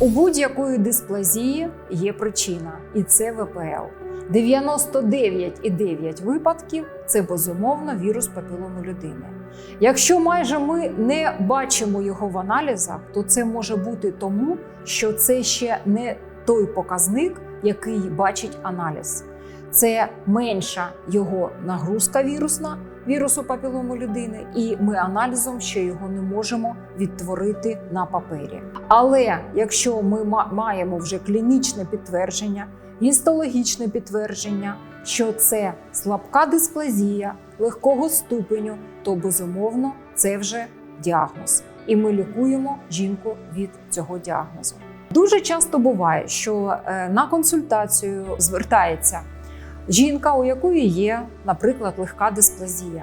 У будь-якої дисплазії є причина, і це ВПЛ. 99,9 випадків це безумовно вірус папілому людини. Якщо майже ми не бачимо його в аналізах, то це може бути тому, що це ще не той показник, який бачить аналіз. Це менша його нагрузка вірусна вірусу папілому людини, і ми аналізом ще його не можемо відтворити на папері. Але якщо ми маємо вже клінічне підтвердження, гістологічне підтвердження, що це слабка дисплазія легкого ступеню, то безумовно це вже діагноз, і ми лікуємо жінку від цього діагнозу. Дуже часто буває, що е, на консультацію звертається жінка, у якої є, наприклад, легка дисплазія,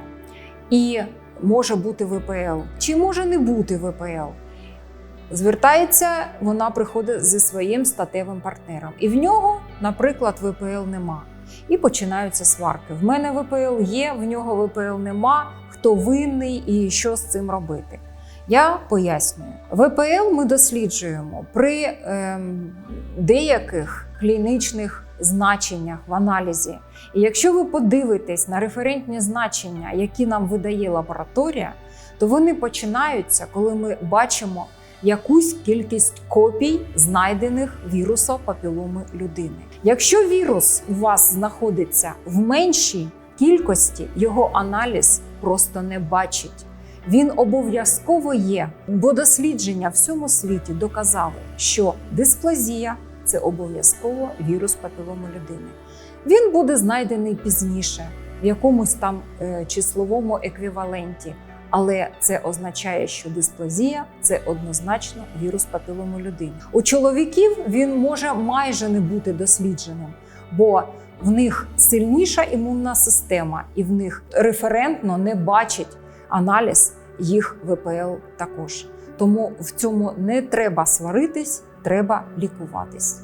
і може бути ВПЛ, чи може не бути ВПЛ. Звертається, вона приходить зі своїм статевим партнером, і в нього, наприклад, ВПЛ нема. І починаються сварки. В мене ВПЛ є, в нього ВПЛ нема. Хто винний і що з цим робити? Я пояснюю, ВПЛ ми досліджуємо при ем, деяких клінічних значеннях в аналізі. І якщо ви подивитесь на референтні значення, які нам видає лабораторія, то вони починаються, коли ми бачимо якусь кількість копій знайдених вірусу папіломи людини. Якщо вірус у вас знаходиться в меншій кількості, його аналіз просто не бачить. Він обов'язково є, бо дослідження в всьому світі доказали, що дисплазія це обов'язково вірус папіломи людини. Він буде знайдений пізніше, в якомусь там е, числовому еквіваленті. Але це означає, що дисплазія це однозначно вірус папілому людини. У чоловіків він може майже не бути дослідженим, бо в них сильніша імунна система, і в них референтно не бачить аналіз їх ВПЛ також. Тому в цьому не треба сваритись, треба лікуватись.